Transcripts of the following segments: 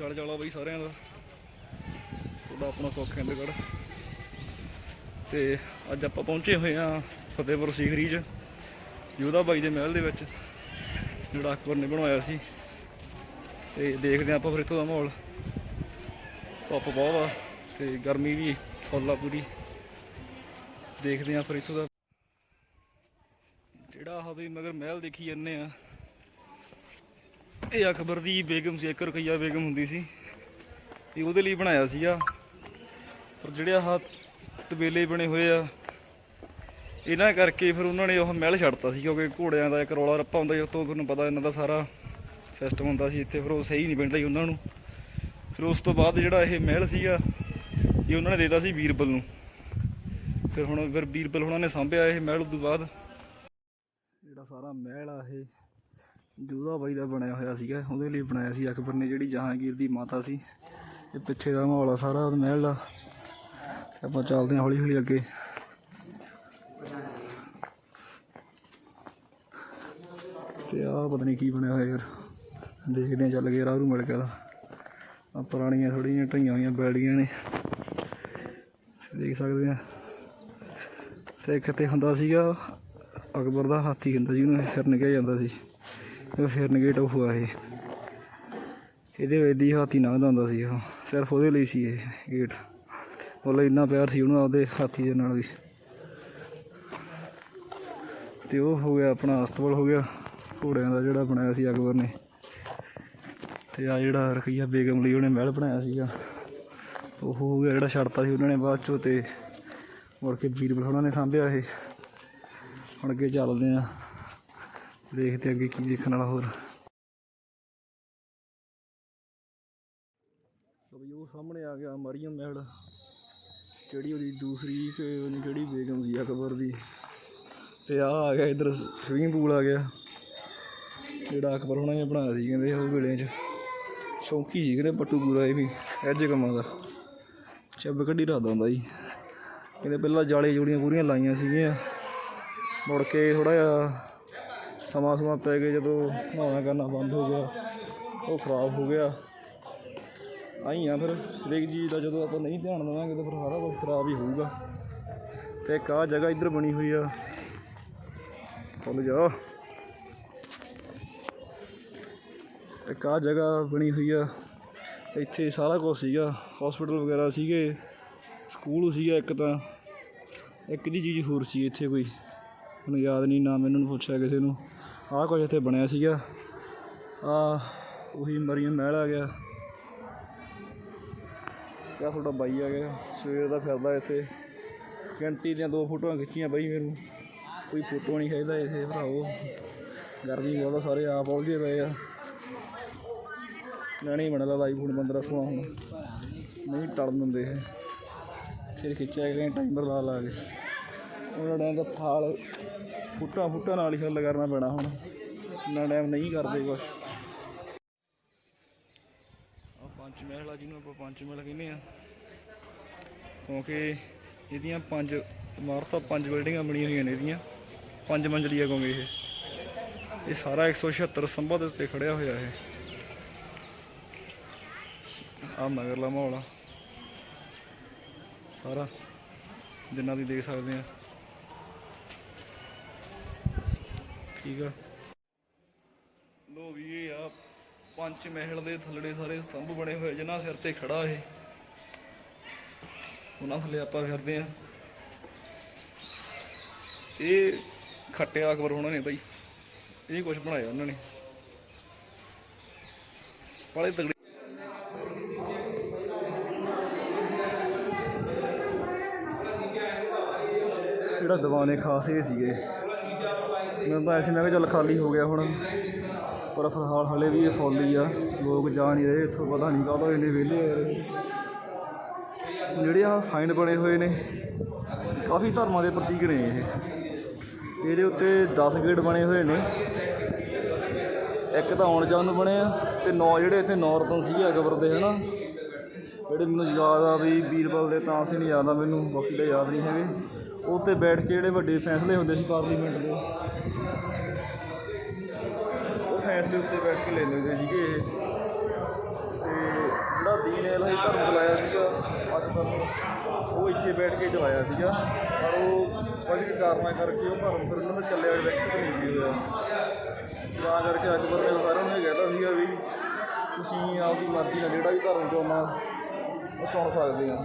ਹਾਲ ਚਾਲ ਆ ਬਈ ਸਾਰਿਆਂ ਦਾ। ਤੁਹਾਡਾ ਆਪਣਾ ਸੁੱਖ ਹਿੰਦਗੜ੍ਹ ਤੇ ਅੱਜ ਆਪਾਂ ਪਹੁੰਚੇ ਹੋਏ ਆ ਫਤਿਹਪੁਰ ਸੀਖਰੀ ਚ, ਯੋਧਾ ਬਾਈ ਦੇ ਮਹਿਲ ਦੇ ਵਿੱਚ, ਜਿਹੜਾ ਅਕਬਰ ਨੇ ਬਣਵਾਇਆ ਸੀ। ਤੇ ਦੇਖਦੇ ਹਾਂ ਆਪਾਂ ਫਿਰ ਇੱਥੋਂ ਦਾ ਮਾਹੌਲ। ਧੁੱਪ ਬਹੁਤ ਆ ਤੇ ਗਰਮੀ ਵੀ ਫੁੱਲ ਆ ਪੂਰੀ। ਦੇਖਦੇ ਹਾਂ ਫਿਰ ਇੱਥੋਂ ਦਾ। ਜਿਹੜਾ ਆਹ ਵੀ ਮਗਰ ਮਹਿਲ ਦੇਖੀ ਜੰਨੇ ਆ ਇਹ ਅਕਬਰ ਦੀ ਬੇਗਮ ਸੀ, ਇੱਕ ਰੁਕਈਆ ਬੇਗਮ ਹੁੰਦੀ ਸੀ। ਇਹ ਉਹਦੇ ਲਈ ਬਣਾਇਆ ਸੀਗਾ। ਪਰ ਜਿਹੜੇ ਆਹ ਤਬੇਲੇ ਬਣੇ ਹੋਏ ਆ, ਇਹਨਾਂ ਕਰਕੇ ਫਿਰ ਉਹਨਾਂ ਨੇ ਉਹ ਮਹਿਲ ਛੱਡਤਾ ਸੀ, ਕਿਉਂਕਿ ਘੋੜਿਆਂ ਦਾ ਇੱਕ ਰੌਲਾ ਰੱਪਾ ਹੁੰਦਾ ਸੀ ਉਤੋਂ ਤੁਹਾਨੂੰ ਪਤਾ ਇਹਨਾਂ ਦਾ ਸਾਰਾ ਸਿਸਟਮ ਹੁੰਦਾ ਸੀ, ਇੱਥੇ ਫਿਰ ਉਹ ਸਹੀ ਨਹੀਂ ਪੈਂਦਾ ਸੀ ਉਹਨਾਂ ਨੂੰ। ਫਿਰ ਉਸ ਤੋਂ ਬਾਅਦ ਜਿਹੜਾ ਇਹ ਮਹਿਲ ਸੀਗਾ, ਇਹ ਉਹਨਾਂ ਨੇ ਦੇਤਾ ਸੀ ਬੀਰਬਲ ਨੂੰ। ਫਿਰ ਹੁਣ, ਫਿਰ ਬੀਰਬਲ ਉਹਨਾਂ ਨੇ ਸਾਂਭਿਆ ਇਹ ਮਹਿਲ, ਉਸ ਤੋਂ ਬਾਅਦ ਜਿਹੜਾ ਸਾਰਾ ਮਹਿਲ ਆ ਇਹ ਜੋਧਾ ਬਾਈ ਦਾ ਬਣਿਆ ਹੋਇਆ ਸੀਗਾ, ਉਹਦੇ ਲਈ ਬਣਾਇਆ ਸੀ ਅਕਬਰ ਨੇ, ਜਿਹੜੀ ਜਹਾਂਗੀਰ ਦੀ ਮਾਤਾ ਸੀ। ਇਹ ਪਿੱਛੇ ਦਾ ਮਾਹੌਲ ਆ ਸਾਰਾ ਮਹਿਲ ਦਾ। ਤੇ ਆਪਾਂ ਚੱਲਦੇ ਹਾਂ ਹੌਲੀ ਹੌਲੀ ਅੱਗੇ। ਤੇ ਆਹ ਪਤਾ ਨਹੀਂ ਕੀ ਬਣਿਆ ਹੋਇਆ ਯਾਰ। ਦੇਖਦੇ ਹਾਂ ਚੱਲ ਕੇ ਰਾਹ ਨੂੰ ਮਿਲ ਕੇ ਦਾ ਆ ਪੁਰਾਣੀਆਂ ਥੋੜੀਆਂ ਢਈਆਂ ਹੋਈਆਂ ਬੈਲੀਆਂ ਨੇ। ਦੇਖ ਸਕਦੇ ਆ ਤੇ ਇੱਕ ਤੇ ਹੁੰਦਾ ਸੀਗਾ ਅਕਬਰ ਦਾ ਹਾਥੀ ਹੁੰਦਾ ਸੀ ਉਹਨੂੰ, ਹਿਰਨ ਕਿਹਾ ਜਾਂਦਾ ਸੀ। ਉਹ ਹਿਰਨ ਗੇਟ ਆਫ ਹੋਇਆ ਇਹ। ਇਹਦੇ ਵਿੱਚ ਦੀ ਹਾਥੀ ਲੰਘਦਾ ਹੁੰਦਾ ਸੀ ਉਹ। ਸਿਰਫ ਉਹਦੇ ਲਈ ਸੀ ਇਹ ਗੇਟ ਮਤਲਬ ਇੰਨਾ ਪਿਆਰ ਸੀ ਉਹਨੂੰ ਆਪਦੇ ਹਾਥੀ ਦੇ ਨਾਲ ਵੀ। ਤੇ ਉਹ ਹੋ ਗਿਆ ਆਪਣਾ ਅਸਤਬਲ ਹੋ ਗਿਆ। ਘੋੜਿਆਂ ਦਾ ਜਿਹੜਾ ਬਣਾਇਆ ਸੀ ਅਕਬਰ ਨੇ। ਤੇ ਆ ਜਿਹੜਾ ਰਖਈਆ ਬੇਗਮ ਲਈ ਉਹਨੇ ਮਹਿਲ ਬਣਾਇਆ ਸੀਗਾ। ਉਹ ਹੋ ਗਿਆ ਜਿਹੜਾ ਛੱਡਤਾ ਸੀ ਉਹਨਾਂ ਨੇ ਬਾਅਦ ਚੋਂ ਤੇ ਮੁੜ ਕੇ ਬੀਰਬਲ ਉਹਨਾਂ ਨੇ ਸਾਂਭਿਆ ਇਹ। ਹੁਣ ਅੱਗੇ ਚੱਲਦੇ ਆ ਦੇਖਦੇ ਅੱਗੇ ਕੀ ਦੇਖਣ ਵਾਲਾ ਹੋਰ। ਤਾਂ ਬਈ ਉਹ ਸਾਹਮਣੇ ਆ ਗਿਆ ਮਰੀਮ ਮਹਿਲ, ਜਿਹੜੀ ਉਹਦੀ ਦੂਸਰੀ ਕਿ ਕਿਹੜੀ ਬੇਗਮ ਸੀ, ਅਕਬਰ ਦੀ। ਤੇ ਆ ਆ ਗਿਆ ਇਧਰ ਸਵਿਮਿੰਗ ਪੂਲ ਆ ਗਿਆ। ਜਿਹੜਾ ਅਕਬਰ ਹੋਣਾ ਨੇ ਬਣਾਇਆ ਸੀ ਕਹਿੰਦੇ ਉਹ ਵੇਲੇ 'ਚ। ਸ਼ੌਂਕੀ ਸੀ ਕਿਤੇ ਪੱਟੂ ਪੂਰਾ ਇਹ ਵੀ ਐਜ ਕੰਮਾਂ ਦਾ। ਚੱਬ ਕੱਢੀ ਰੱਖਦਾ ਹੁੰਦਾ ਜੀ ਕਹਿੰਦੇ ਪਹਿਲਾਂ ਜਾਲੇ ਜੋੜੀਆਂ ਪੂਰੀਆਂ ਲਾਈਆਂ ਸੀਗੀਆਂ। ਮੁੜ ਕੇ ਥੋੜਾ ਜਿਹਾ ਸਮਾਂ ਸਮਾਂ ਪੈ ਗਿਆ ਜਦੋਂ ਨਹਾਉਣਾ ਕਰਨਾ ਬੰਦ ਹੋ ਗਿਆ, ਉਹ ਖਰਾਬ ਹੋ ਗਿਆ। ਆਈ ਆ ਫਿਰ ਹਰੇਕ ਚੀਜ਼ ਦਾ ਜਦੋਂ ਆਪਾਂ ਨਹੀਂ ਧਿਆਨ ਦੇਵਾਂਗੇ ਤਾਂ ਫਿਰ ਸਾਰਾ ਕੁਝ ਖਰਾਬ ਹੀ ਹੋਊਗਾ। ਤੇ ਇੱਕ ਆਹ ਜਗ੍ਹਾ ਇੱਧਰ ਬਣੀ ਹੋਈ ਆ। ਖੁੱਲ ਜਾ। ਇੱਕ ਆਹ ਜਗ੍ਹਾ ਬਣੀ ਹੋਈ ਆ। ਇੱਥੇ ਸਾਰਾ ਕੁਝ ਸੀਗਾ ਹਸਪੀਟਲ ਵਗੈਰਾ ਸੀਗੇ ਸਕੂਲ ਸੀਗਾ ਇੱਕ ਤਾਂ। ਇੱਕ ਦੀ ਚੀਜ਼ ਹੋਰ ਸੀ ਇੱਥੇ ਕੋਈ। ਮੈਨੂੰ ਯਾਦ ਨਹੀਂ, ਨਾ ਮੈਨੂੰ ਪੁੱਛਿਆ ਕਿਸੇ ਨੂੰ। ਆਹ ਕੁਝ ਇੱਥੇ ਬਣਿਆ ਸੀਗਾ। ਆ ਉਹੀ ਮਰੀਮ ਮਹਿਲ ਆ ਗਿਆ। ਕਿਆ ਤੁਹਾਡਾ ਬਾਈ ਆ ਗਿਆ। ਸਵੇਰ ਦਾ ਫਿਰਦਾ ਇੱਥੇ। ਘੰਟੀ ਦੀਆਂ ਦੋ ਫੋਟੋਆਂ ਖਿੱਚੀਆਂ ਬਾਈ ਮੈਨੂੰ ਕੋਈ ਫੋਟੋ ਨਹੀਂ ਖਿੱਚਦਾ ਇੱਥੇ ਭਰਾਓ ਗਰਮੀ ਬਹੁਤ ਸਾਰੇ ਆਪ ਉਲਝੇ ਪਏ ਆ। ਲੈਣੀ ਬਣਾ ਲਾ ਆਈਫੋਨ 15 16 ਹੁਣ। ਨਹੀਂ ਟਲਣ ਦਿੰਦੇ ਇਹ ਫਿਰ ਖਿੱਚਿਆ ਗਏ ਟਾਈਮਰ ਲਾ ਲਾ ਕੇ। ਉਹਨਾਂ ਨੇ ਦਾ ਥਾਲ ਫੁੱਟਾਂ ਫੁੱਟਾਂ ਨਾਲ ਹੀ ਹੱਲ ਕਰਨਾ ਪੈਣਾ ਹੁਣ। ਇੰਨਾ ਟਾਈਮ ਨਹੀਂ ਕਰਦੇ ਕੁਛ। ਆ ਪੰਜ ਮਹਿਲ ਆ ਜਿਹਨੂੰ ਆਪਾਂ ਪੰਜ ਮਹਿਲ ਕਹਿੰਦੇ ਆ। ਕਿਉਂਕਿ ਇਹਦੀਆਂ ਪੰਜ ਇਮਾਰਤਾਂ, ਪੰਜ ਬਿਲਡਿੰਗਾਂ ਬਣੀਆਂ ਹੋਈਆਂ ਨੇ ਇਹਦੀਆਂ। ਪੰਜ ਮੰਜ਼ਲੀਆਂ ਕਿਉਂਕਿ ਇਹ। ਇਹ ਸਾਰਾ 176 ਸੰਭਾ ਦੇ ਉੱਤੇ ਖੜਿਆ ਹੋਇਆ ਇਹ। ਆ ਮਗਰਲਾ ਮਾਹੌਲ ਆ। ਸਾਰਾ ਜਿੰਨਾ ਦੀ ਦੇਖ ਸਕਦੇ ਆ। ਆ। ਲੋ ਵੀ ਇਹ ਆ ਪੰਜ ਮਹਿਲ ਦੇ ਥੱਲੜੇ ਸਾਰੇ ਸਤੰਭ ਬਣੇ ਹੋਏ ਜਿਨ੍ਹਾਂ ਸਿਰ ਤੇ ਖੜਾ ਇਹ। ਉਹਨਾਂ ਥੱਲੇ ਆਪਾਂ ਫਿਰਦੇ ਆ। ਇਹ ਖੱਟਿਆ ਅਕਬਰ ਹੋਣਾ ਨੇ ਬਾਈ। ਇਹ ਕੁਝ ਬਣਾਇਆ ਉਹਨਾਂ ਨੇ। ਬੜੇ ਤਗੜੇ ਜਿਹੜਾ ਦੀਵਾਨੇ ਖਾਸ ਇਹ ਸੀਗੇ। ਮੈਨੂੰ ਤਾਂ ਐਸੀ ਮੈਂ ਕਿਹਾ ਚੱਲ ਖਾਲੀ ਹੋ ਗਿਆ ਹੁਣ। ਪਰ ਫਿਲਹਾਲ ਹਲੇ ਵੀ ਇਹ ਫੁੱਲ ਹੀ ਆ। ਲੋਕ ਜਾ ਨਹੀਂ ਰਹੇ, ਇੱਥੋਂ ਪਤਾ ਨਹੀਂ ਕਾਹਦਾ ਇੰਨੇ ਵਿਹਲੇ ਹੋਏ ਰਹੇ। ਜਿਹੜੇ ਆ ਸਾਈਨ ਬਣੇ ਹੋਏ ਨੇ, ਕਾਫੀ ਧਰਮਾਂ ਦੇ ਪ੍ਰਤੀਕ ਨੇ ਇਹ। ਇਹਦੇ ਉੱਤੇ 10 ਗੇਟ ਬਣੇ ਹੋਏ ਨੇ। ਇੱਕ ਤਾਂ ਆਉਣ ਜਾਣ ਨੂੰ ਬਣੇ ਆ, ਤੇ ਨੌ ਜਿਹੜੇ ਇੱਥੇ ਨੌ ਰਤਨ ਸੀਗੇ ਅਕਬਰ ਦੇ, ਹਨਾ? ਜਿਹੜੇ ਮੈਨੂੰ ਯਾਦ ਆ ਵੀ ਬੀਰਬਲ ਦੇ ਤਾਂ ਸੀ, ਨਹੀਂ ਯਾਦ ਆ ਮੈਨੂੰ, ਬਾਕੀ ਤਾਂ ਯਾਦ ਨਹੀਂ ਹੈਗੇ। ਉਹ 'ਤੇ ਬੈਠ ਕੇ ਜਿਹੜੇ ਵੱਡੇ ਫੈਸਲੇ ਹੁੰਦੇ ਸੀ ਪਾਰਲੀਮੈਂਟ ਦੇ, ਉਹ ਫੈਸਲੇ ਉੱਤੇ ਬੈਠ ਕੇ ਲੈ ਲੈਂਦੇ ਸੀਗੇ ਇਹ। ਤੇ ਦੀਨ ਇਲਾਹੀ ਧਰਮ ਚਲਾਇਆ ਸੀਗਾ ਅੱਜ ਨੇ ਉਹ ਇੱਥੇ ਬੈਠ ਕੇ ਚਲਾਇਆ ਸੀਗਾ, ਪਰ ਉਹ ਕੁਝ ਕਾਰਨਾਂ ਕਰਕੇ ਉਹ ਧਰਮ ਫਿਰ ਉਹਨਾਂ ਦਾ ਚੱਲਿਆ ਵਿਕਸਿਤ ਨਹੀਂ ਸੀ ਹੋਇਆ। ਤਾਂ ਕਰਕੇ ਅਕਬਰ ਨੇ ਸਾਰਿਆਂ ਨੂੰ ਇਹ ਕਹਿਤਾ ਸੀਗਾ ਵੀ ਤੁਸੀਂ ਆਪਦੀ ਮਰਜ਼ੀ ਨਾਲ ਜਿਹੜਾ ਵੀ ਧਰਮ ਚੁਣਨਾ ਉਹ ਚੁਣ ਸਕਦੇ ਆ।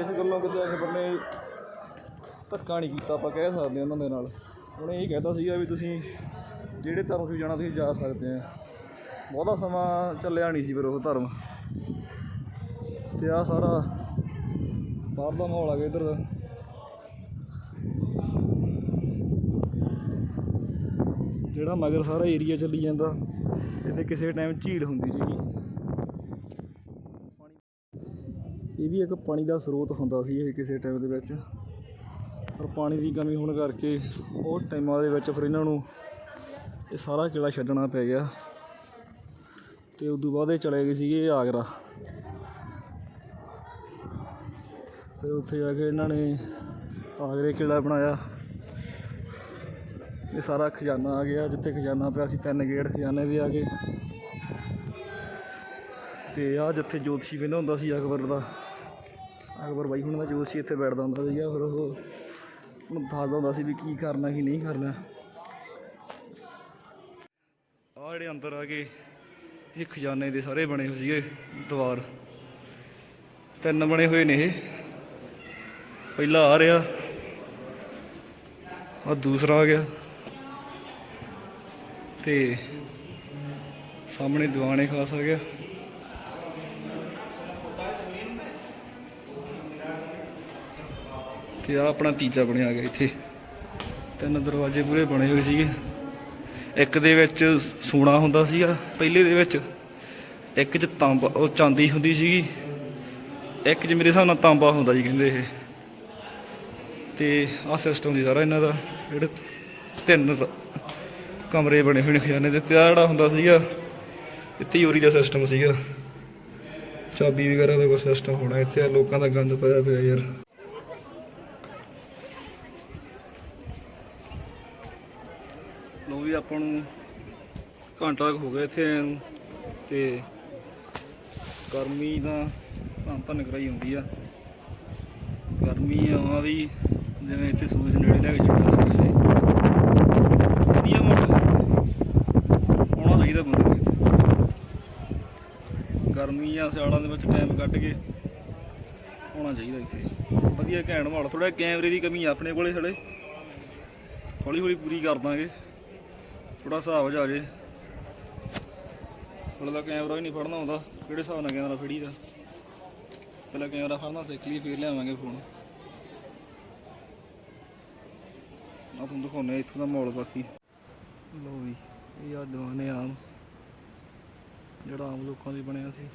ਇਸ ਗੱਲੋਂ ਕਿਤੇ ਅਕਬਰ ਨੇ ਧੱਕਾ ਨਹੀਂ ਕੀਤਾ ਆਪਾਂ ਕਹਿ ਸਕਦੇ ਉਹਨਾਂ ਦੇ ਨਾਲ। ਉਹਨੇ ਇਹ ਕਹਿਤਾ ਸੀਗਾ ਵੀ ਤੁਸੀਂ ਜਿਹੜੇ ਧਰਮ ਤੁਸੀਂ ਜਾਣਾ, ਤੁਸੀਂ ਜਾ ਸਕਦੇ ਆ। ਬਹੁਤਾ ਸਮਾਂ ਚੱਲਿਆ ਨਹੀਂ ਸੀ ਫਿਰ ਉਹ ਧਰਮ। ਤੇ ਆ ਸਾਰਾ ਬਾਹਰ ਦਾ ਮਾਹੌਲ ਆ ਗਿਆ ਇੱਧਰ ਦਾ। ਜਿਹੜਾ ਮਗਰ ਸਾਰਾ ਏਰੀਆ ਚੱਲੀ ਜਾਂਦਾ ਇੱਥੇ ਕਿਸੇ ਟਾਈਮ ਝੀਲ ਹੁੰਦੀ ਸੀਗੀ। ਇਹ ਵੀ ਇੱਕ ਪਾਣੀ ਦਾ ਸਰੋਤ ਹੁੰਦਾ ਸੀ ਇਹ ਕਿਸੇ ਟਾਈਮ ਦੇ ਵਿੱਚ। ਪਰ ਪਾਣੀ ਦੀ ਕਮੀ ਹੋਣ ਕਰਕੇ ਉਹ ਟਾਈਮਾਂ ਦੇ ਵਿੱਚ ਫਿਰ ਇਹਨਾਂ ਨੂੰ ਇਹ ਸਾਰਾ ਕਿਲ੍ਹਾ ਛੱਡਣਾ ਪੈ ਗਿਆ ਤੇ ਉਦੋਂ ਬਾਅਦ ਇਹ ਚਲੇ ਗਏ ਸੀਗੇ ਆਗਰਾ। ਫਿਰ ਉੱਥੇ ਜਾ ਕੇ ਇਹਨਾਂ ਨੇ ਆਗਰੇ ਕਿਲ੍ਹਾ ਬਣਾਇਆ। ਇਹ ਸਾਰਾ ਖਜ਼ਾਨਾ ਆ ਗਿਆ, ਜਿੱਥੇ ਖਜ਼ਾਨਾ ਪਿਆ ਸੀ, ਤਿੰਨ ਗੇਟ ਖਜ਼ਾਨੇ ਦੇ ਆ ਗਏ। ਤੇ ਆ ਜਿੱਥੇ ਜੋਤਸ਼ੀ ਕਹਿੰਦਾ ਹੁੰਦਾ ਸੀ ਅਕਬਰ ਦਾ, ਅਕਬਰ ਬਾਈ ਹੁਣ ਦਾ ਜੋਤਸ਼ੀ ਇੱਥੇ ਬੈਠਦਾ ਹੁੰਦਾ ਸੀਗਾ, ਫਿਰ ਉਹ ਦੱਸਦਾ ਹੁੰਦਾ ਸੀ ਵੀ ਕੀ ਕਰਨਾ, ਕੀ ਨਹੀਂ ਕਰਨਾ। ਆ ਜਿਹੜੇ ਅੰਦਰ ਆ ਕੇ ਇਹ ਖਜ਼ਾਨੇ ਦੇ ਸਾਰੇ ਬਣੇ ਹੋਏ ਸੀਗੇ, ਦੀਵਾਰ। ਤਿੰਨ ਬਣੇ ਹੋਏ ਨੇ ਇਹ। ਪਹਿਲਾ ਆ ਰਿਹਾ ਆ ਦੂਸਰਾ ਆ ਗਿਆ। ਤੇ ਸਾਹਮਣੇ ਦੀਵਾਨੇ ਖਾਸ ਆ ਗਿਆ। ਤੇ ਆ, ਆਪਣਾ ਤੀਜਾ ਬਣਿਆ ਗਿਆ ਇੱਥੇ। ਤਿੰਨ ਦਰਵਾਜ਼ੇ ਪੂਰੇ ਬਣੇ ਹੋਏ ਸੀਗੇ। ਇੱਕ ਦੇ ਵਿੱਚ ਸੋਨਾ ਹੁੰਦਾ ਸੀਗਾ, ਪਹਿਲੇ ਦੇ ਵਿੱਚ। ਇੱਕ 'ਚ ਤਾਂਬਾ, ਉਹ ਚਾਂਦੀ ਹੁੰਦੀ ਸੀਗੀ। ਇੱਕ 'ਚ ਮੇਰੇ ਹਿਸਾਬ ਨਾਲ ਤਾਂਬਾ ਹੁੰਦਾ ਜੀ ਕਹਿੰਦੇ ਇਹ। ਤੇ ਆਹ ਸਿਸਟਮ ਸੀ ਸਾਰਾ ਇਹਨਾਂ ਦਾ, ਜਿਹੜੇ ਤਿੰਨ ਕਮਰੇ ਬਣੇ ਹੋਏ ਨੇ ਖਜ਼ਾਨੇ ਦੇ। ਤੇ ਆਹ ਜਿਹੜਾ ਹੁੰਦਾ ਸੀਗਾ, ਇੱਥੇ ਯੂਰੀ ਦਾ ਸਿਸਟਮ ਸੀਗਾ। ਚਾਬੀ ਵਗੈਰਾ ਦਾ ਕੋਈ ਸਿਸਟਮ ਹੋਣਾ, ਇੱਥੇ ਲੋਕਾਂ ਦਾ ਗੰਦ ਪਾਇਆ ਪਿਆ ਯਾਰ ਲੋ ਵੀ ਆਪਾਂ ਨੂੰ ਘੰਟਾ ਹੋ ਗਿਆ ਇੱਥੇ ਆਏ ਨੂੰ ਤੇ ਗਰਮੀ ਤਾਂ ਤਾਂ ਤਾਂ ਨਿਕਰਾਈ ਹੁੰਦੀ ਆ। ਗਰਮੀ ਆ ਵੀ ਜਿਵੇਂ ਇੱਥੇ ਸੂਰਜ ਨੇੜੇ ਲੈ ਕੇ ਜਾਂਦਾ ਵਧੀਆ ਮੌਸਮ ਆਉਣਾ ਚਾਹੀਦਾ ਬੰਦੇ ਨੂੰ ਇੱਥੇ। ਗਰਮੀ ਆ, ਸਿਆਲਾਂ ਦੇ ਵਿੱਚ ਟਾਈਮ ਕੱਢ ਕੇ ਆਉਣਾ ਚਾਹੀਦਾ ਇੱਥੇ। ਵਧੀਆ ਘੈਂਟ ਮਾਹੌਲ ਥੋੜਾ ਕੈਮਰੇ ਦੀ ਕਮੀ ਆ ਆਪਣੇ ਕੋਲੇ ਥੋੜੇ ਹੌਲੀ ਹੌਲੀ ਪੂਰੀ ਕਰ ਦਾਂਗੇ। ਥੋੜਾ ਹਿਸਾਬ ਜਾ ਜੇ। ਪਹਿਲਾਂ ਦਾ ਕੈਮਰਾ ਵੀ ਨਹੀਂ ਫੜਨਾ ਆਉਂਦਾ। ਕਿਹੜੇ ਹਿਸਾਬ ਨਾਲ ਕੈਮਰਾ ਫੜੀ ਦਾ ਪਹਿਲਾਂ ਕੈਮਰਾ ਫੜਨਾ ਸਿੱਖ ਲਈ ਫਿਰ ਲਿਆਵਾਂਗੇ ਫੋਨ ਆ ਤੁਹਾਨੂੰ ਦਿਖਾਉਂਦੇ ਇੱਥੋਂ ਦਾ ਮਾਹੌਲ ਬਾਕੀ। ਲੋ ਵੀ ਇਹ ਆ ਦੀਵਾਨੇ ਆਮ, ਜਿਹੜਾ ਆਮ ਲੋਕਾਂ ਲਈ ਬਣਿਆ ਸੀ।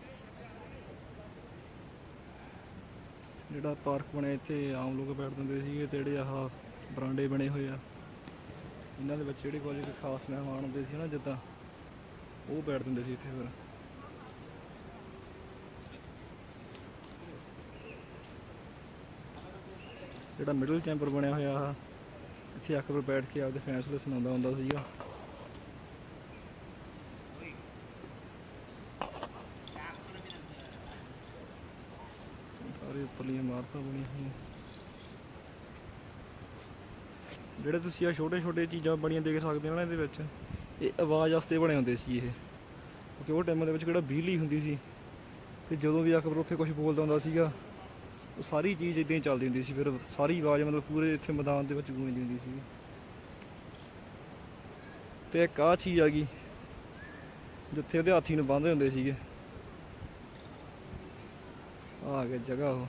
ਜਿਹੜਾ ਪਾਰਕ ਬਣਿਆ ਇੱਥੇ, ਆਮ ਲੋਕ ਬੈਠ ਦਿੰਦੇ ਸੀਗੇ ਤੇ ਜਿਹੜੇ ਆਹ ਬਰਾਂਡੇ ਬਣੇ ਹੋਏ ਆ। ਇਹਨਾਂ ਦੇ ਵਿੱਚ ਜਿਹੜੇ ਕੁਝ ਖਾਸ ਮਹਿਮਾਨ ਹੁੰਦੇ ਸੀ ਨਾ ਜਿੱਦਾਂ, ਉਹ ਬੈਠ ਦਿੰਦੇ ਸੀ ਇੱਥੇ ਫਿਰ। ਜਿਹੜਾ ਮਿਡਲ ਚੈਂਬਰ ਬਣਿਆ ਹੋਇਆ ਆ ਇੱਥੇ ਅਕਬਰ ਬੈਠ ਕੇ ਆਪਦੇ ਫੈਸਲੇ ਸੁਣਾਉਂਦਾ ਹੁੰਦਾ ਸੀਗਾ। ਸਾਰੇ ਉੱਪਰਲੀਆਂ ਇਮਾਰਤਾਂ ਬਣੀਆਂ ਹੋਈਆਂ। ਜਿਹੜੇ ਤੁਸੀਂ ਆ ਛੋਟੇ ਛੋਟੇ ਚੀਜ਼ਾਂ ਬਣੀਆਂ ਦੇਖ ਸਕਦੇ ਹੋ ਨਾ ਇਹਦੇ ਵਿੱਚ, ਇਹ ਆਵਾਜ਼ ਵਾਸਤੇ ਬਣੇ ਹੁੰਦੇ ਸੀ ਇਹ। ਕਿਉਂਕਿ ਉਹ ਟਾਈਮਾਂ ਦੇ ਵਿੱਚ ਕਿਹੜਾ ਬਿਜਲੀ ਹੁੰਦੀ ਸੀ। ਤੇ ਜਦੋਂ ਵੀ ਅਕਬਰ ਉੱਥੇ ਕੁਝ ਬੋਲਦਾ ਹੁੰਦਾ ਸੀਗਾ, ਉਹ ਸਾਰੀ ਚੀਜ਼ ਇਦਾਂ ਹੀ ਚੱਲਦੀ ਹੁੰਦੀ ਸੀ। ਫਿਰ ਸਾਰੀ ਆਵਾਜ਼ ਮਤਲਬ ਪੂਰੇ ਇੱਥੇ ਮੈਦਾਨ ਦੇ ਵਿੱਚ ਗੂੰਜਦੀ ਹੁੰਦੀ ਸੀ। ਤੇ ਇੱਕ ਆਹ ਚੀਜ਼ ਆ ਗਈ, ਜਿੱਥੇ ਉਹਦੇ ਹਾਥੀ ਨੂੰ ਬੰਨ੍ਹਦੇ ਹੁੰਦੇ ਸੀਗੇ। ਆ ਗਿਆ ਜਗ੍ਹਾ ਉਹ।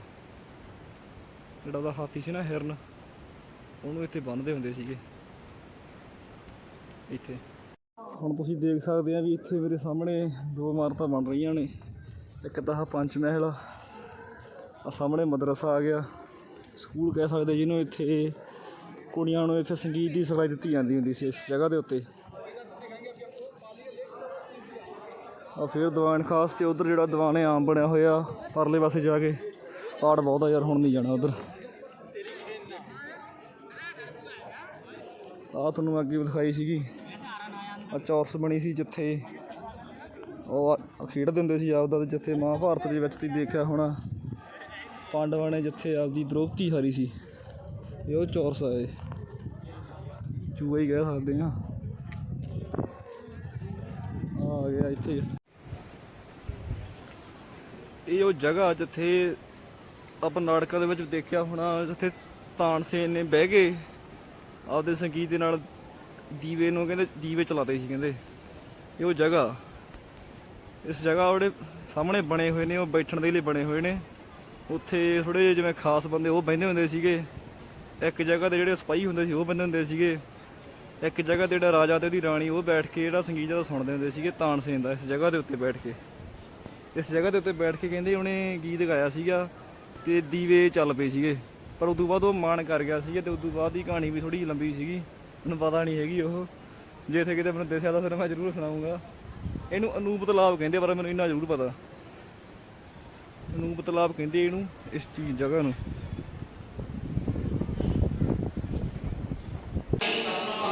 ਜਿਹੜਾ ਉਹਦਾ ਹਾਥੀ ਸੀ ਨਾ ਹਿਰਨ। ਉਹਨੂੰ ਇੱਥੇ ਬੰਨ੍ਹਦੇ ਹੁੰਦੇ ਸੀਗੇ। ਇੱਥੇ। ਹੁਣ ਤੁਸੀਂ ਦੇਖ ਸਕਦੇ ਆ ਵੀ ਇੱਥੇ ਮੇਰੇ ਸਾਹਮਣੇ ਦੋ ਇਮਾਰਤਾਂ ਬਣ ਰਹੀਆਂ ਨੇ। ਇੱਕ ਤਾਂ ਆਹ ਪੰਚ ਮਹਿਲ ਆ। ਸਾਹਮਣੇ ਮਦਰਸਾ ਆ ਗਿਆ। ਸਕੂਲ ਕਹਿ ਸਕਦੇ ਜਿਹਨੂੰ ਇੱਥੇ ਕੁੜੀਆਂ ਨੂੰ ਇੱਥੇ ਸੰਗੀਤ ਦੀ ਸਿਖਲਾਈ ਦਿੱਤੀ ਜਾਂਦੀ ਹੁੰਦੀ ਸੀ ਇਸ ਜਗ੍ਹਾ ਦੇ ਉੱਤੇ। ਆ ਫਿਰ ਦੀਵਾਨ ਖਾਸ ਤੇ ਉਧਰ ਜਿਹੜਾ ਦੀਵਾਨ ਆਮ ਬਣਿਆ ਹੋਇਆ, ਪਰਲੇ ਪਾਸੇ ਜਾ ਕੇ। ਪਾੜ ਬਹੁਤ ਆ ਯਾਰ, ਹੁਣ ਨਹੀਂ ਜਾਣਾ ਉਧਰ। ਆ ਤੁਹਾਨੂੰ ਅੱਗੇ ਦਿਖਾਈ ਸੀਗੀ। ਆ ਚੌਰਸ ਬਣੀ ਸੀ ਜਿੱਥੇ ਉਹ ਖੇਡਦੇ ਹੁੰਦੇ ਸੀ ਆਪਦਾ ਤੇ ਜਿੱਥੇ ਮਹਾਭਾਰਤ ਦੇ ਵਿੱਚ ਤੁਸੀਂ ਦੇਖਿਆ ਹੋਣਾ। ਪਾਂਡਵਾਂ ਨੇ ਜਿੱਥੇ ਆਪਦੀ ਦ੍ਰੋਪਤੀ ਹਾਰੀ ਸੀ। ਇਹ ਉਹ ਚੌਰਸ ਆਏ ਇਹ। ਚੂਹਾ ਹੀ ਕਹਿ ਸਕਦੇ ਆ ਆ ਗਿਆ ਇੱਥੇ। ਇਹ ਉਹ ਜਗ੍ਹਾ ਜਿੱਥੇ ਆਪਾਂ ਨਾਟਕਾਂ ਦੇ ਵਿੱਚ ਦੇਖਿਆ ਹੋਣਾ, ਜਿੱਥੇ ਤਾਨਸੇਨ ਨੇ ਬਹਿ ਕੇ ਆਪਦੇ ਸੰਗੀਤ ਦੇ ਨਾਲ ਦੀਵੇ ਨੂੰ ਕਹਿੰਦੇ ਦੀਵੇ ਚਲਾਤੇ ਸੀ ਕਹਿੰਦੇ। ਇਹ ਉਹ ਜਗ੍ਹਾ, ਇਸ ਜਗ੍ਹਾ ਉਹਦੇ ਸਾਹਮਣੇ ਬਣੇ ਹੋਏ ਨੇ, ਉਹ ਬੈਠਣ ਦੇ ਲਈ ਬਣੇ ਹੋਏ ਨੇ। ਉੱਥੇ ਥੋੜੇ ਜਿਵੇਂ ਖਾਸ ਬੰਦੇ ਉਹ ਬਹਿੰਦੇ ਹੁੰਦੇ ਸੀਗੇ। ਇੱਕ ਜਗ੍ਹਾ ਤੇ ਜਿਹੜੇ ਸਿਪਾਹੀ ਹੁੰਦੇ ਸੀ ਉਹ ਬਹਿੰਦੇ ਹੁੰਦੇ ਸੀਗੇ। ਇੱਕ ਜਗ੍ਹਾ ਤੇ ਜਿਹੜਾ ਰਾਜਾ ਤੇ ਉਹਦੀ ਰਾਣੀ, ਉਹ ਬੈਠ ਕੇ ਜਿਹੜਾ ਸੰਗੀਤ ਦਾ ਸੁਣਦੇ ਹੁੰਦੇ ਸੀਗੇ ਤਾਨਸੇਨ ਦਾ, ਇਸ ਜਗ੍ਹਾ ਦੇ ਉੱਤੇ ਬੈਠ ਕੇ। ਇਸ ਜਗ੍ਹਾ ਦੇ ਉੱਤੇ ਬੈਠ ਕੇ ਕਹਿੰਦੇ ਉਹਨੇ ਗੀਤ ਗਾਇਆ ਸੀਗਾ ਤੇ ਦੀਵੇ ਚੱਲ ਪਏ ਸੀਗੇ। ਪਰ ਉਦੋਂ ਬਾਅਦ ਉਹ ਮਾਣ ਕਰ ਗਿਆ ਸੀਗਾ ਤੇ ਉਦੋਂ ਬਾਅਦ ਦੀ ਕਹਾਣੀ ਵੀ ਥੋੜੀ ਲੰਬੀ ਸੀਗੀ। ਮੈਨੂੰ ਪਤਾ ਨਹੀਂ ਹੈਗੀ ਉਹ। ਜੇ ਇੱਥੇ ਕਿਤੇ ਮੈਨੂੰ ਦੱਸਿਆ ਤਾਂ ਫਿਰ ਮੈਂ ਜ਼ਰੂਰ ਸੁਣਾਉਂਗਾ ਇਹਨੂੰ ਅਨੂਪ ਤਲਾਬ ਕਹਿੰਦੇ ਪਰ ਮੈਨੂੰ ਇੰਨਾ ਜ਼ਰੂਰ ਪਤਾ। ਅਨੂਪ ਤਲਾਬ ਕਹਿੰਦੇ ਇਹਨੂੰ, ਇਸ ਚੀਜ਼ ਜਗ੍ਹਾ ਨੂੰ।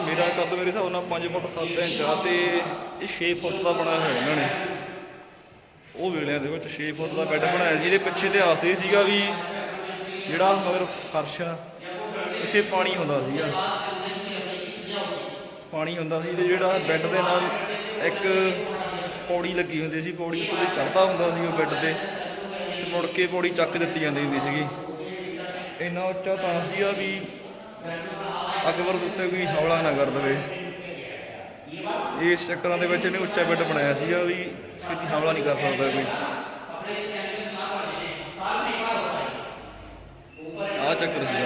ਮੇਰਾ ਕੱਦ ਮੇਰੇ ਹਿਸਾਬ ਨਾਲ 5 ਫੁੱਟ 7 ਇੰਚ ਆ ਤੇ ਇਹ 6 ਫੁੱਟ ਦਾ ਬਣਾਇਆ ਹੋਇਆ ਇਹਨਾਂ ਨੇ। ਉਹ ਵੇਲਿਆਂ ਦੇ ਵਿੱਚ 6 ਫੁੱਟ ਦਾ ਬੈੱਡ ਬਣਾਇਆ ਸੀ, ਇਹਦੇ ਪਿੱਛੇ ਇਤਿਹਾਸ ਇਹ ਸੀਗਾ ਵੀ ਜਿਹੜਾ ਮਗਰ ਫਰਸ਼ ਆ, ਇੱਥੇ ਪਾਣੀ ਹੁੰਦਾ ਸੀਗਾ। ਪਾਣੀ ਹੁੰਦਾ ਸੀ ਤੇ ਜਿਹੜਾ ਬੈੱਡ ਦੇ ਨਾਲ ਇੱਕ ਪੌੜੀ ਲੱਗੀ ਹੁੰਦੀ ਸੀ, ਪੌੜੀ ਉੱਤੇ ਚੜਦਾ ਹੁੰਦਾ ਸੀ ਉਹ ਬੈੱਡ ਤੇ। ਤੇ ਮੁੜ ਕੇ ਪੌੜੀ ਚੱਕ ਦਿੱਤੀ ਜਾਂਦੀ ਹੁੰਦੀ ਸੀਗੀ। ਇੰਨਾ ਉੱਚਾ ਤਾਂ ਸੀਗਾ ਵੀ ਅਕਬਰ ਦੇ ਉੱਤੇ ਕੋਈ ਹਮਲਾ ਨਾ ਕਰ ਦੇਵੇ। ਇਸ ਚੱਕਰਾਂ ਦੇ ਵਿੱਚ ਇਹਨੇ ਉੱਚਾ ਬੈੱਡ ਬਣਾਇਆ ਸੀਗਾ ਵੀ ਛੇਤੀ ਹਮਲਾ ਨਹੀਂ ਕਰ ਸਕਦਾ ਕੋਈ। ਆ ਚੱਕਰ ਸੀਗਾ।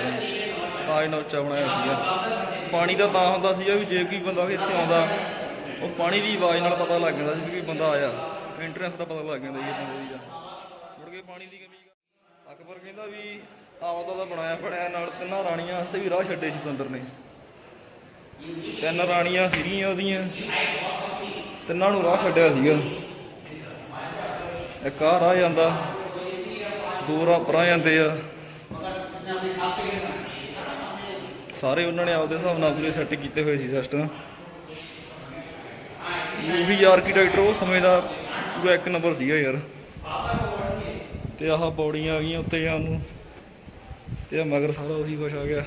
ਤਾਂ ਇਹਨਾਂ ਉੱਚਾ ਬਣਾਇਆ ਸੀਗਾ। ਪਾਣੀ ਦਾ ਤਾਂ ਹੁੰਦਾ ਸੀਗਾ ਵੀ ਜੇ ਕੋਈ ਬੰਦਾ ਇੱਥੇ ਆਉਂਦਾ, ਉਹ ਪਾਣੀ ਦੀ ਆਵਾਜ਼ ਨਾਲ ਪਤਾ ਲੱਗ ਜਾਂਦਾ ਸੀ ਵੀ ਕੋਈ ਬੰਦਾ ਆਇਆ। ਇੰਟਰੈਂਸ ਦਾ ਪਤਾ ਲੱਗ ਜਾਂਦਾ ਸੀ ਬੰਦੇ ਦਾ ਮੁੜ ਕੇ ਪਾਣੀ ਦੀ ਕਮੀ ਅਕਬਰ ਕਹਿੰਦਾ ਵੀ ਆਪਦਾ ਦਾ ਬਣਾਇਆ ਬਣਾਇਆ ਨਾਲ ਤਿੰਨਾਂ ਰਾਣੀਆਂ ਵਾਸਤੇ ਵੀ ਰਾਹ ਛੱਡੇ ਸੀ ਬੰਦਰ ਨੇ। ਤਿੰਨ ਰਾਣੀਆਂ ਸੀਗੀਆਂ ਉਹਦੀਆਂ। ਤਿੰਨਾਂ ਨੂੰ ਰਾਹ ਛੱਡਿਆ ਸੀਗਾ। ਇੱਕ ਆਹ ਰਾਹ ਜਾਂਦਾ, ਦੋ ਰਾਹ ਪਰਾਂ ਜਾਂਦੇ ਆ। ਸਾਰੇ ਉਹਨਾਂ ਨੇ ਆਪਦੇ ਹਿਸਾਬ ਨਾਲ ਪੂਰੇ ਸੈੱਟ ਕੀਤੇ ਹੋਏ ਸੀ ਸਿਸਟਮ ਉਹੀ ਆਰਕੀਟੈਕਟਰ ਉਹ ਸਮੇਂ ਦਾ ਪੂਰਾ ਇੱਕ ਨੰਬਰ ਸੀਗਾ ਯਾਰ। ਤੇ ਆਹ ਪੌੜੀਆਂ ਆ ਗਈਆਂ ਉੱਤੇ ਜਾਣ ਨੂੰ। ਤੇ ਮਗਰ ਸਾਰਾ ਉਹੀ ਕੁਛ ਆ ਗਿਆ।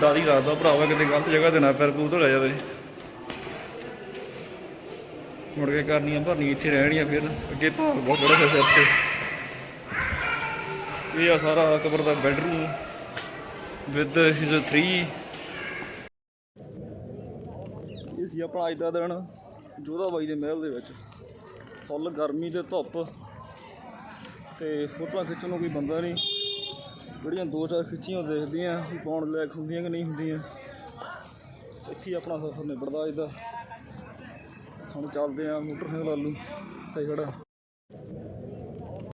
ਦਾਦੀ ਰਾਦਾ ਭਰਾਵਾ ਕਿਤੇ ਗਲਤ ਜਗ੍ਹਾ ਤੇ ਨਾ ਪੈਰ ਪੂਤ ਹੋ ਜਾਵੇ ਮੁੜ ਕੇ ਕਰਨੀਆਂ ਭਰਨੀਆਂ ਇੱਥੇ ਰਹਿਣੀਆਂ ਫਿਰ। ਅੱਗੇ ਭਾਗ ਬਹੁਤ ਬੜਾ ਹੈ ਸਿਰ ਇਹ ਆ ਸਾਰਾ ਕਬਰ ਦਾ ਬੈਡਰੂਮ ਵਿਦ ਹਿਸ 3 ਇਹ ਸੀ ਆਪਣਾ ਅੱਜ ਦਾ ਦਿਨ, ਜੋਧਾ ਬਾਈ ਦੇ ਮਹਿਲ ਦੇ ਵਿੱਚ। ਫੁੱਲ ਗਰਮੀ ਤੇ ਧੁੱਪ। ਤੇ ਫੋਟੋਆਂ ਖਿੱਚਣ ਨੂੰ ਕੋਈ ਬੰਦਾ ਨਹੀਂ। ਜਿਹੜੀਆਂ ਦੋ ਚਾਰ ਖਿੱਚੀਆਂ ਉਹ ਦੇਖਦੇ ਆ ਪਾਉਣ ਲੈਕ ਹੁੰਦੀਆਂ ਕਿ ਨਹੀਂ ਹੁੰਦੀਆਂ। ਇੱਥੇ ਹੀ ਆਪਣਾ ਸਫ਼ਰ ਨਿਬੜਦਾ ਅੱਜ ਦਾ ਹੁਣ ਚੱਲਦੇ ਆ ਮੋਟਰਸਾਈਕਲ ਆਲੂ ਤੇ ਖੜਾ